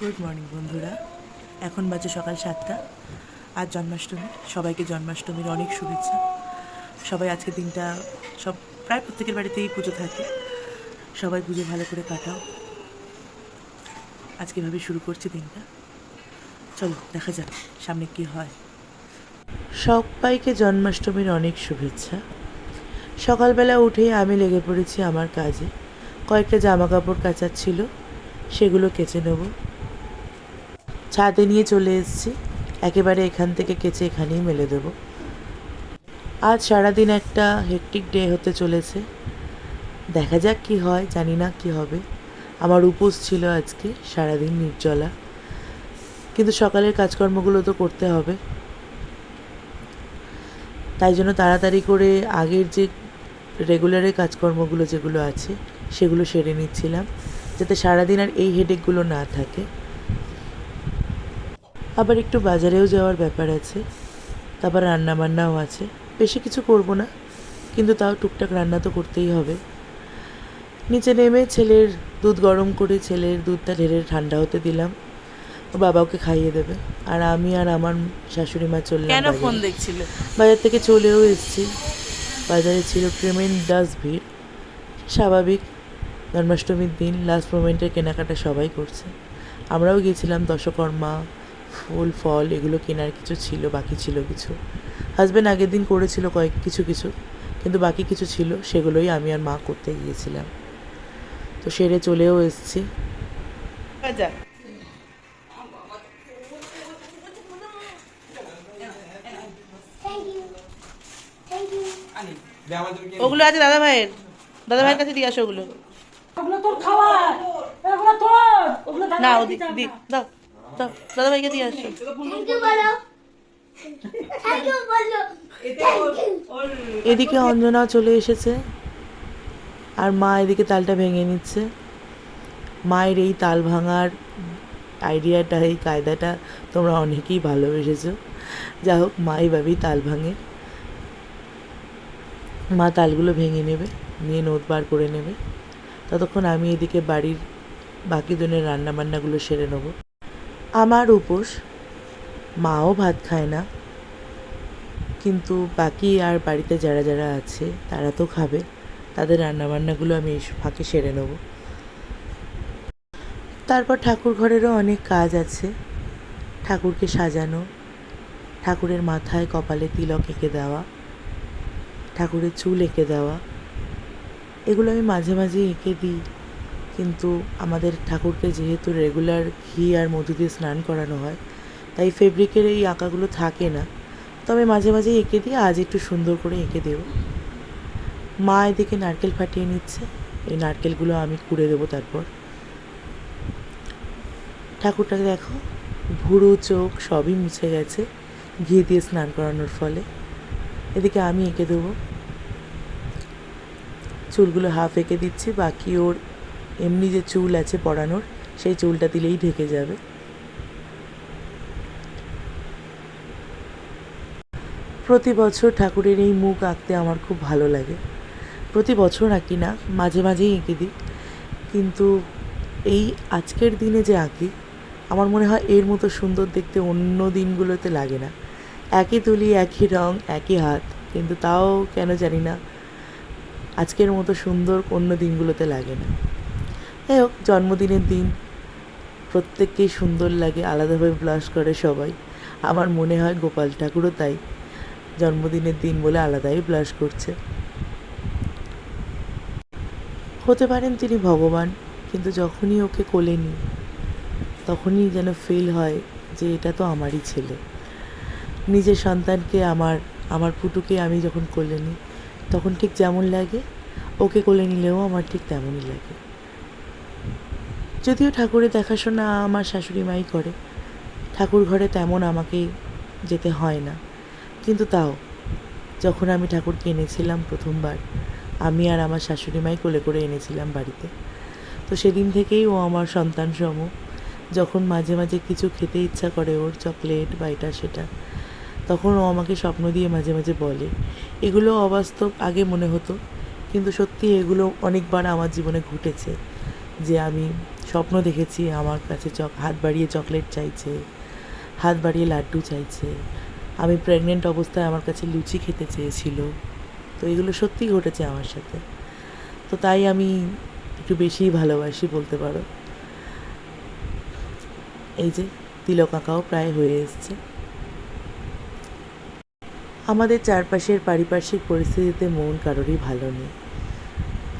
Good morning বন্ধুরা। এখন বাজে সকাল সাতটা আজ জন্মাষ্টমী। সবাইকে জন্মাষ্টমীর অনেক শুভেচ্ছা। সবাই আজকে দিনটা সব প্রায় প্রত্যেকের বাড়িতেই পুজো থাকে। সবাই পুজো ভালো করে কাটাও। আজকে এভাবে শুরু করছি দিনটা। চলো, দেখা যাক সামনে কি হয়। সবাইকে জন্মাষ্টমীর অনেক শুভেচ্ছা। সকালবেলা উঠেই আমি লেগে পড়েছি আমার কাজে। কয়েকটা জামা কাপড় কাচার ছিল, সেগুলো কেচে নেব। ছাদে নিয়ে চলে এসেছি। একেবারে এখান থেকে কেচে এখানেই মেলে দেব। আজ সারাদিন একটা হেকটিক ডে হতে চলেছে। দেখা যাক কি হয়, জানি না কি হবে। আমার উপোস ছিল আজকে সারাদিন নির্জলা। কিন্তু সকালের কাজকর্মগুলো তো করতে হবে। তাই জন্য তাড়াতাড়ি করে আগের যে রেগুলারের কাজকর্মগুলো যেগুলো আছে, সেগুলো সেরে নিচ্ছিলাম। যাতে সারাদিন আর এই হেডেকগুলো না থাকে। আবার একটু বাজারেও যাওয়ার ব্যাপার আছে তারপর রান্না বান্নাও আছে। বেশি কিছু করব না কিন্তু তাও টুকটাক রান্না তো করতেই হবে। নিচে নেমে ছেলের দুধ গরম করে ছেলের দুধটা ঢেলে ঠান্ডা হতে দিলাম। ও বাবা ওকে খাইয়ে দেবে আর আমি আর আমার শাশুড়ি মা চললাম কেন ফোন দেখছিলে? বাজার থেকে চলেও এসেছি। বাজারে ছিল ট্রেমেন্ডাস ভিড়। স্বাভাবিক জন্মাষ্টমীর দিন লাস্ট মোমেন্টের কেনাকাটা সবাই করছে। আমরাও গিয়েছিলাম দশকর্মা ফুল ফল এগুলো কেনার কিছু ছিল বাকি ছিল কিছু। হাজব্যান্ড আগের দিন করেছিল কয়েক কিছু কিছু কিন্তু বাকি কিছু ছিল সেগুলোই আমি আর মা করতে গিয়েছিলাম। তো সেরে চলেও এসেছি. ওগুলো আছে দাদা ভাইয়ের। দাদা ভাইয়ের কাছে দিয়ে আসো ওগুলো। ওগুলো তোর খাবার। এগুলো তোর। ওগুলো দাদা না ওদিক দিক দাও। দাদা ভাইকে দিয়ে. এদিকে অঞ্জনাও চলে এসেছে, আর মা এদিকে তালটা ভেঙে নিচ্ছে। মায়ের এই তাল ভাঙার আইডিয়াটা, এই কায়দাটা তোমরা অনেকেই ভালোবেসেছো। যা হোক, মা এইভাবেই তাল ভাঙে। মা তালগুলো ভেঙে নেবে, নিয়ে নোট বার করে নেবে। ততক্ষণ আমি এদিকে বাড়ির বাকি দিনের রান্না বান্নাগুলো সেরে নেব। আমার উপোস মাও ভাত খায় না। কিন্তু বাকি আর বাড়িতে যারা যারা আছে, তারা তো খাবে। তাদের রান্নাবান্নাগুলো আমি ফাঁকে সেরে নেব। তারপর ঠাকুর ঘরেরও অনেক কাজ আছে। ঠাকুরকে সাজানো, ঠাকুরের মাথায় কপালে তিলক এঁকে দেওয়া, ঠাকুরের চুল এঁকে দেওয়া। এগুলো আমি মাঝে মাঝে এঁকে দিই। কিন্তু আমাদের ঠাকুরকে যেহেতু রেগুলার ঘি আর মধু দিয়ে স্নান করানো হয়, তাই ফেব্রিকের এই আঁকাগুলো থাকে না। তবে মাঝে মাঝে এঁকে দিয়ে আজ একটু সুন্দর করে এঁকে দেবো। মা এদিকে নারকেল ফাটিয়ে নিচ্ছে, এই নারকেলগুলো আমি কুড়ে দেবো তারপর। ঠাকুরটাকে দেখো, ভুরু চোখ সবই মুছে গেছে, ঘি দিয়ে স্নান করানোর ফলে। এদিকে আমি এঁকে দেবো। চুলগুলো হাফ এঁকে দিচ্ছি, বাকি ওর এমনি যে চুল আছে পড়ানোর সেই চুলটা দিলেই ঢেকে যাবে। প্রতি বছর ঠাকুরের এই মুখ আঁকতে আমার খুব ভালো লাগে। প্রতি বছর আঁকি না, মাঝে মাঝেই এঁকে দিই। কিন্তু এই আজকের দিনে যে আঁকি, আমার মনে হয় এর মতো সুন্দর দেখতে অন্য দিনগুলোতে লাগে না। একই তুলি, একই রং, একই হাত, কিন্তু তাও কেন জানি না, আজকের মতো সুন্দর অন্য দিনগুলোতে লাগে না। যাই হোক, জন্মদিনের দিন প্রত্যেককেই সুন্দর লাগে, আলাদাভাবে ব্লাশ করে সবাই। আমার মনে হয় গোপাল ঠাকুরও তাই, জন্মদিনের দিন বলে আলাদাই ব্লাশ করছে। হতে পারেন তিনি ভগবান, কিন্তু যখনই ওকে কোলে নিই, তখনই যেন ফিল হয় যে এটা তো আমারই ছেলে। নিজের সন্তানকে আমার আমার পুটুকে আমি যখন কোলে নিই, তখন ঠিক যেমন লাগে, ওকে কোলে নিলেও আমার ঠিক তেমনই লাগে। যদিও ঠাকুরের দেখাশোনা আমার শাশুড়ি মাই করে। ঠাকুর ঘরে তেমন আমাকে যেতে হয় না। কিন্তু তাও, যখন আমি ঠাকুরকে এনেছিলাম প্রথমবার, আমি আর আমার শাশুড়ি মাই কোলে করে এনেছিলাম বাড়িতে। তো সেদিন থেকেই ও আমার সন্তান সম যখন মাঝে মাঝে কিছু খেতে ইচ্ছা করে ওর, চকলেট বা এটা সেটা, তখন ও আমাকে স্বপ্ন দিয়ে মাঝে মাঝে বলে, এগুলো অবাস্তব, আগে মনে হতো। কিন্তু সত্যি এগুলো অনেকবার আমার জীবনে ঘটেছে যে আমি স্বপ্ন দেখেছি, আমার কাছে চক, হাত বাড়িয়ে চকলেট চাইছে, হাত বাড়িয়ে লাড্ডু চাইছে। আমি প্রেগনেন্ট অবস্থায় আমার কাছে লুচি খেতে চেয়েছিল। তো এগুলো সত্যিই ঘটেছে আমার সাথে। তো তাই আমি একটু বেশিই ভালোবাসি বলতে পারো। এই যে, তিলক আঁকাও প্রায় হয়ে এসছে। আমাদের চারপাশের পারিপার্শ্বিক পরিস্থিতিতে মন কারোরই ভালো নেই।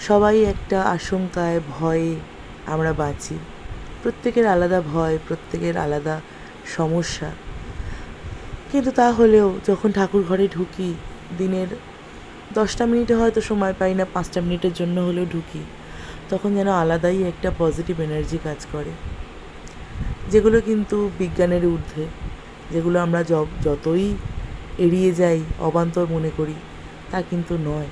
সবাই একটা আশঙ্কায়, ভয়ে আমরা বাঁচি। প্রত্যেকের আলাদা ভয়, প্রত্যেকের আলাদা সমস্যা। কিন্তু তা হলেও যখন ঠাকুর ঘরে ঢুকি, দিনের দশটা মিনিটে হয়তো সময় পাই না, পাঁচটা মিনিটের জন্য হলেও ঢুকি, তখন যেন আলাদাই একটা পজিটিভ এনার্জি কাজ করে। যেগুলো কিন্তু বিজ্ঞানের ঊর্ধ্বে, যেগুলো আমরা যতই এড়িয়ে যাই, অবান্তর মনে করি, তা কিন্তু নয়।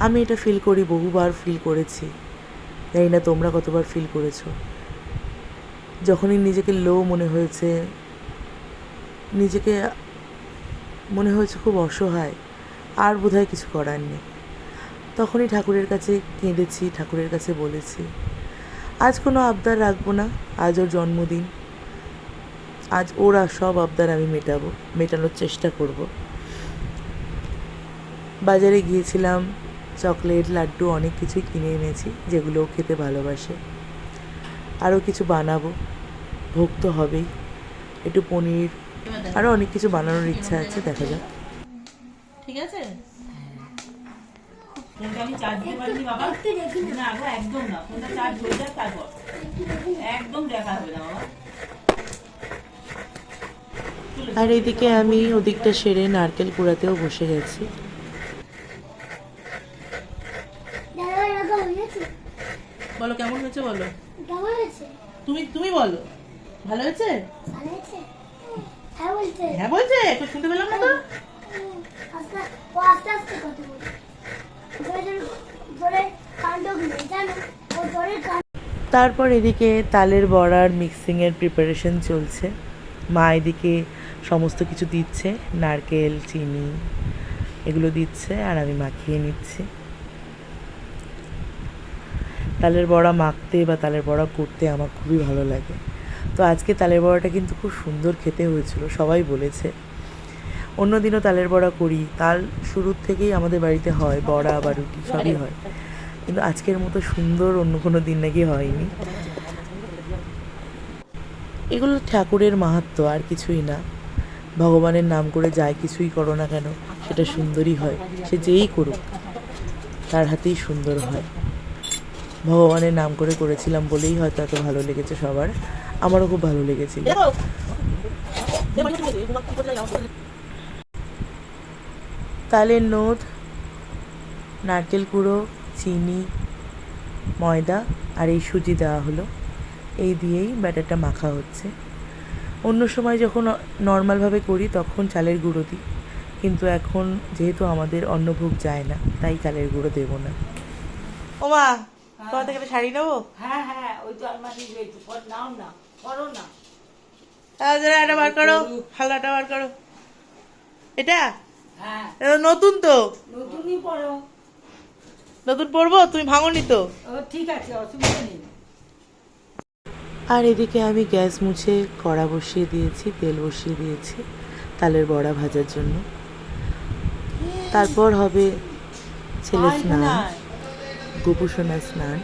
আমি এটা ফিল করি, বহুবার ফিল করেছি। জানি না তোমরা কতবার ফিল করেছ? যখনই নিজেকে লো মনে হয়েছে, নিজেকে মনে হয়েছে খুব অসহায়, আর বোধহয় কিছু করার নেই। তখনই ঠাকুরের কাছে কেঁদেছি, ঠাকুরের কাছে বলেছি, আজ কোনো আবদার রাখব না, আজ ওর জন্মদিন, আজ ওরা সব আবদার আমি মেটাবো, মেটানোর চেষ্টা করব। বাজারে গিয়েছিলাম চকলেট লাড্ডু অনেক কিছুই কিনে এনেছি যেগুলো ও খেতে ভালোবাসে। আরও কিছু বানাবো। ভোগ তো হবেই। একটু পনির আরও অনেক কিছু বানানোর ইচ্ছা আছে দেখা যাক। ঠিক আছে? আমি চার্জ দিতে পারিনি বাবা। একটু দেখি না না গো একদম না। ফোনটা চার্জ হয়ে যাক তারপর। একদম দেখা হবে না বাবা। আর এদিকে আমি ওদিকটা সেরে নারকেল কুড়াতেও বসে গেছি দাদা এরকম হয়েছে বলো কেমন হয়েছে বলো? কেমন হয়েছে? তুমি তুমি বলো। ভালো হয়েছে? ভালো হয়েছে? হ্যাঁ বলছে। হ্যাঁ বলছে একটু শুনতে পেলাম না তো? আস্তে ও আস্তে আস্তে কথা বলে জোরে জোরে জোরে কাণ্ড জানো? ও জোরে তারপর এদিকে তালের বড়ার মিক্সিংয়ের প্রিপারেশন চলছে। মা এদিকে সমস্ত কিছু দিচ্ছে নারকেল চিনি এগুলো দিচ্ছে আর আমি মাখিয়ে নিচ্ছি। তালের বড়া মাখতে বা তালের বড়া করতে আমার খুবই ভালো লাগে। তো আজকে তালের বড়াটা কিন্তু খুব সুন্দর খেতে হয়েছিল, সবাই বলেছে। অন্যদিনও তালের বড়া করি, তাল শুরুর থেকেই আমাদের বাড়িতে হয়, বড়া বা রুটি, সবই হয়। কিন্তু আজকের মতো সুন্দর অন্য কোনো দিন নাকি হয়নি। এগুলো ঠাকুরের মাহাত্ম, আর কিছুই না। ভগবানের নাম করে যায় কিছুই করো না কেন, সেটা সুন্দরই হয়, সে যেই করুক, তার হাতেই সুন্দর হয়। ভগবানের নাম করে করেছিলাম বলেই হয়তো এত ভালো লেগেছে সবার। আমারও খুব ভালো লেগেছিল। তালের নোট, নারকেল কুড়ো, চিনি, ময়দা আর এই সুজি দেওয়া হলো। এই দিয়েই ব্যাটারটা মাখা হচ্ছে। অন্য সময় যখন নর্মালভাবে করি তখন চালের গুঁড়ো দিই। কিন্তু এখন যেহেতু আমাদের অন্নভোগ যায় না, তাই চালের গুঁড়ো দেবো না। ও মা তোমার থেকে শাড়ি নেব? হ্যাঁ হ্যাঁ ওই তো আলমারি রয়েছে। পর নাও না করো না। তাহলে একটা বার করো হালদাটা বার করো। এটা? হ্যাঁ। এটা নতুন তো। নতুনই পড়ো নতুন পরবো? তুমি ভাঙনি তো? ও ঠিক আছে অসুবিধা নেই। আর এদিকে আমি গ্যাস মুছে কড়া বসিয়ে দিয়েছি তেল বসিয়ে দিয়েছি তালের বড়া ভাজার জন্য। তারপর হবে ছেলে স্নান। গোপুসোনার স্নান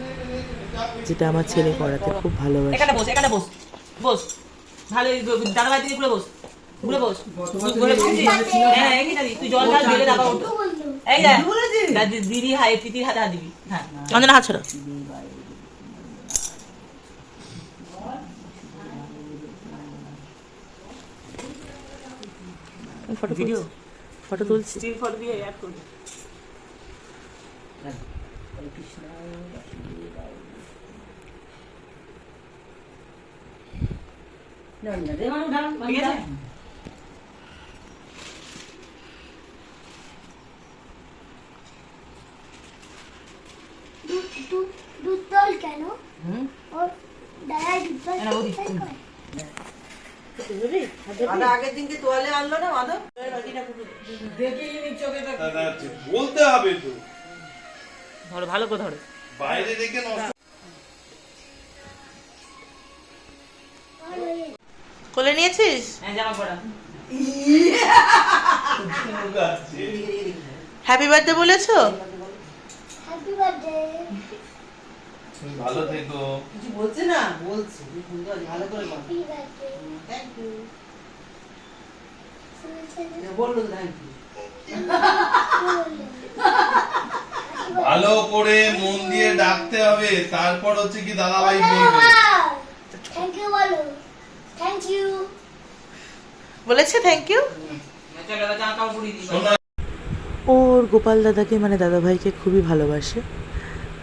যেটা আমার ছেলে করাতে খুব ভালোবাসে। এখানে বস এখানে বস বস। ভালো দাদা ভাই দিদি ঘুরে বস ঘুরে বস। ঘুরে হ্যাঁ এই দাদি তুই জল ঢাল দিলে দাদা উঠো এই দাদি দিদি হাই তিতির হাতে হাত দিবি। হ্যাঁ। অঞ্জনা হাত ছাড়ো ফটো ভিডিও? ফটো তুলছি। ফটো দিয়ে অ্যাড করবি। দুধ দুধ তল কেন হুম ওর। তাই করে। বলতে হবে তো ধরো ভালো করে ধরো। বাইরে দেখে কোলে নিয়েছিস? হ্যাপি বার্থডে বলেছ? ভালো থেকো। কিছু বলছে না? বলছে। ভালো করে বলো। থ্যাংক ইউ বলল থ্যাংক ইউ ভালো করে মন দিয়ে ডাকতে হবে তারপর হচ্ছে কি দাদাভাই বলবে। থ্যাংক ইউ বলো। থ্যাংক ইউ বলেছে থ্যাংক ইউ ওর গোপাল দাদাকে মানে দাদাভাইকে খুবই ভালোবাসে।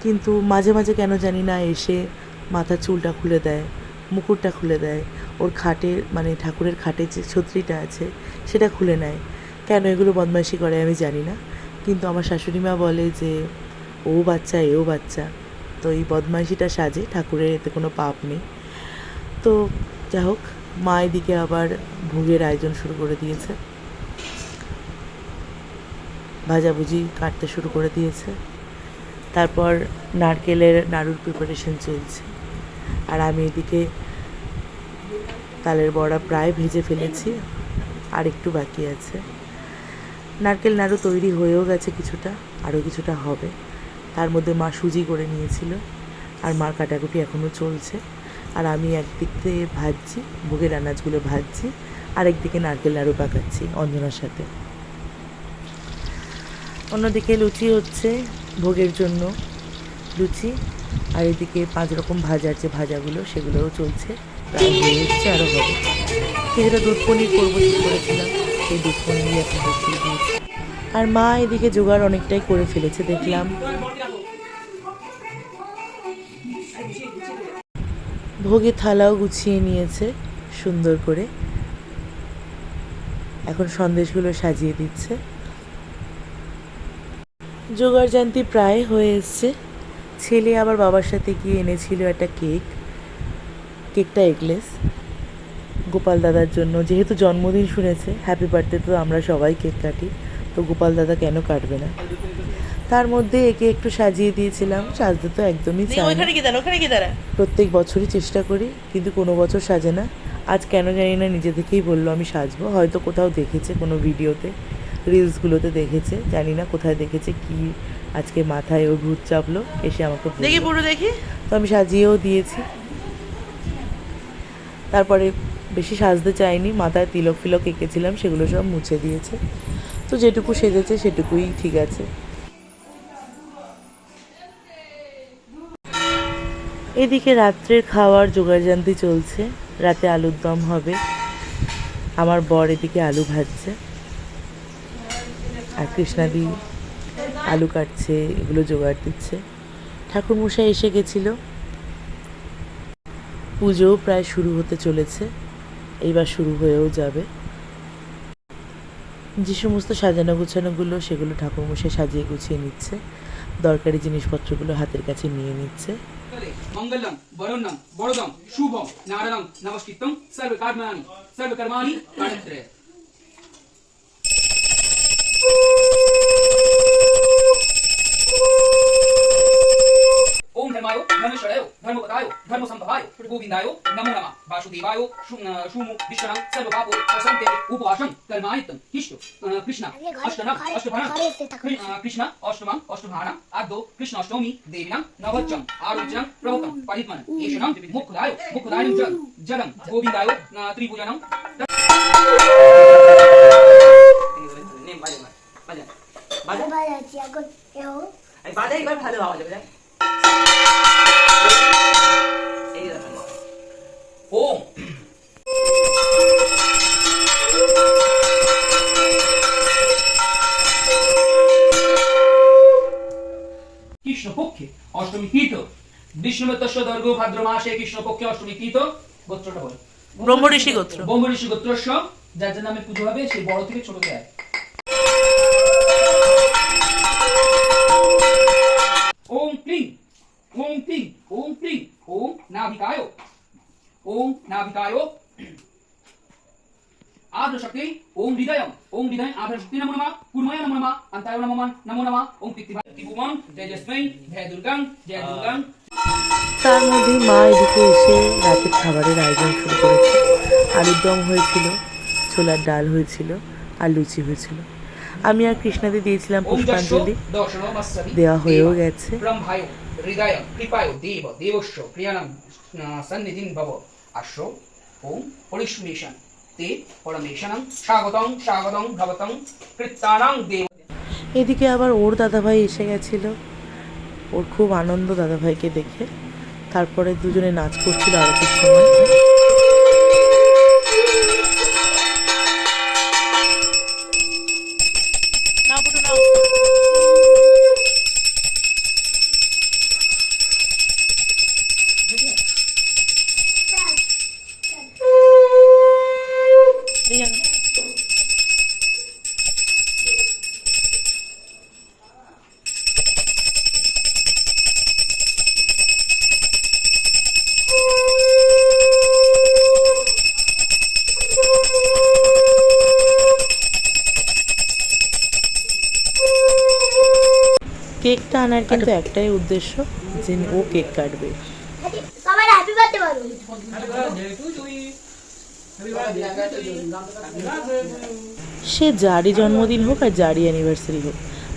কিন্তু মাঝে মাঝে কেন জানি না এসে মাথার চুলটা খুলে দেয় মুকুটটা খুলে দেয়। ওর খাটে মানে ঠাকুরের খাটে যে ছত্রিটা আছে সেটা খুলে নেয়। কেন এগুলো বদমাইশি করে আমি জানি না। কিন্তু আমার শাশুড়ি মা বলে যে, ও বাচ্চা এও বাচ্চা। তো এই বদমাইশিটা সাজে, ঠাকুরের এতে কোনো পাপ নেই। তো যা হোক, মা এদিকে আবার ভোগের আয়োজন শুরু করে দিয়েছে। ভাজাভুজি কাটতে শুরু করে দিয়েছে। তারপর নারকেলের নাড়ুর প্রিপারেশন চলছে। আর আমি এদিকে তালের বড়া প্রায় ভেজে ফেলেছি। আর একটু বাকি আছে। নারকেল নাড়ু তৈরি হয়েও গেছে কিছুটা, আরও কিছুটা হবে। তার মধ্যে মা সুজি করে নিয়েছিল, আর মার কাটাকুটি এখনও চলছে। আর আমি একদিক থেকে ভাজছি, ভোগের আনাজগুলো ভাজছি, আর একদিকে নারকেল নাড়ু পাকাচ্ছি অঞ্জনার সাথে। অন্যদিকে লুচি হচ্ছে ভোগের জন্য। লুচি, আর এদিকে পাঁচ রকম ভাজার যে ভাজাগুলো, সেগুলোও চলছে। আরও হবে। কিছুটা দুধ পনির করব, ঠিক করেছিলাম। সেই পনিরই এখন বসিয়ে দিয়েছি আর মা এদিকে জোগাড় অনেকটাই করে ফেলেছে, দেখলাম। ভোগে থালাও গুছিয়ে নিয়েছে, সুন্দর করে। এখন সন্দেশগুলো সাজিয়ে দিচ্ছে। জোগাড় জানতি প্রায় হয়ে এসছে। ছেলে আবার বাবার সাথে গিয়ে এনেছিল একটা কেক। কেকটা এগলেস গোপাল দাদার জন্য। যেহেতু জন্মদিন শুনেছে হ্যাপি বার্থডে তো আমরা সবাই কেক কাটি তো গোপাল দাদা কেন কাটবে না? তার মধ্যে একে একটু সাজিয়ে দিয়েছিলাম সাজতে তো একদমই চাই প্রত্যেক বছরই চেষ্টা করি কিন্তু কোনো বছর সাজে না। আজ কেন জানি না নিজে থেকেই বলল আমি সাজবো। হয়তো কোথাও দেখেছে কোনো ভিডিওতে রিলসগুলোতে দেখেছে জানি না কোথায় দেখেছে কি আজকে মাথায় ও ভূত চাপলো এসে আমাকে। দেখি পুরো দেখি। তো আমি সাজিয়েও দিয়েছি। তারপরে বেশি সাজতে চাইনি, মাথায় তিলক ফিলক এঁকেছিলাম, সেগুলো সব মুছে দিয়েছে। তো যেটুকু সেজেছে সেটুকুই ঠিক আছে। এদিকে রাত্রের খাওয়ার জোগাড়জান্তি চলছে, রাতে আলুর দম হবে। আমার বর এদিকে আলু ভাজছে। আর কৃষ্ণাদি আলু কাটছে, এগুলো জোগাড় দিচ্ছে। ঠাকুরমশাই এসে গেছিল। পুজোও প্রায় শুরু হতে চলেছে। এইবার শুরু হয়েও যাবে। যে সমস্ত সাজানো গুছানোগুলো সেগুলো ঠাকুরমশাই সাজিয়ে গুছিয়ে নিচ্ছে। দরকারি জিনিসপত্রগুলো হাতের কাছে নিয়ে নিচ্ছে। মঙ্গলম, বরণম, বড়দম, শুভম নারদম নমস্কৃতম धर्माय धर्मेश्वराय धर्मपताय धर्मसंभवाय गोविंदाय नमो नमः वासुदेवाय शुमु विष्णु सर्वपापो प्रसन्ते उपवासं कर्मायितं किष्टो कृष्ण अष्टनम अष्टभरण कृष्ण अष्टमं अष्टभाणं आद्यो कृष्ण अष्टमी देवीनां नवच्चं आरोग्यं प्रभुतं परित्मन एषणं मुखदाय मुखदायं च जलं गोविन्दाय त्रिभुजनं নে বাজে বাজে বাজে বাজাচ্ছি এখন এও এই বাজে এবার ভালো আওয়াজ হবে বিষ্ণুমতস্য দর্গ ভাদ্র মাসে কৃষ্ণপক্ষে অষ্টমী কৃত গোত্রটা বলো ব্রহ্ম ঋষি গোত্র ব্রহ্ম ঋষি গোত্রস্য যার যার নামে পুজো হবে সেই বড় থেকে ছোটকে আয় ওম ক্লিং ওম ক্লিং ওম ক্লিং ওম নাভিকায় ওম নাভিকায় आद्रशक्ति ओम हृदय ओम हृदय आद्रशक्ति नमो नमः कुर्मय नमो नमः अंताय नमो नमः नमो नमः ओम पितृभूमं तेजस्मै जय दुर्गं जय दुर्गं তার মধ্যে মা এদিকে এসে রাতের খাবারের আয়োজন শুরু করেছে। আলুর দম হয়েছিল ছোলার ডাল হয়েছিল আর লুচি হয়েছিল। আমি আর কৃষ্ণাদি দিয়েছিলাম পুষ্পাঞ্জলি। দেওয়া হয়েও গেছে। হৃদয় কৃপায় দেব দেবস্য প্রিয়াণম সন্নিধিন ভব। আশ্র ওম পরিষ্মেশন তে পরমেশনং স্বাগতং স্বাগতং ভবতং কৃত্তানাং দেব। এদিকে আবার ওর দাদাভাই এসে গেছিল। ওর খুব আনন্দ দাদাভাইকে দেখে। তারপরে দুজনে নাচ করছিল আরতির সময়। কেকটা আনার কিন্তু একটাই উদ্দেশ্য যে ও কেক কাটবে। সবাই হ্যাপি বার্থডে বলো। সে যারই জন্মদিন হোক আর যারই অ্যানিভার্সারি হোক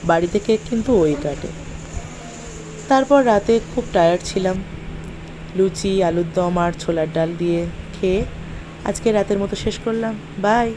বাড়িতে কেক কিন্তু ওই কাটে। তারপর রাতে খুব টায়ার্ড ছিলাম। লুচি আলুর দম আর ছোলার ডাল দিয়ে খেয়ে আজকে রাতের মতো শেষ করলাম। বাই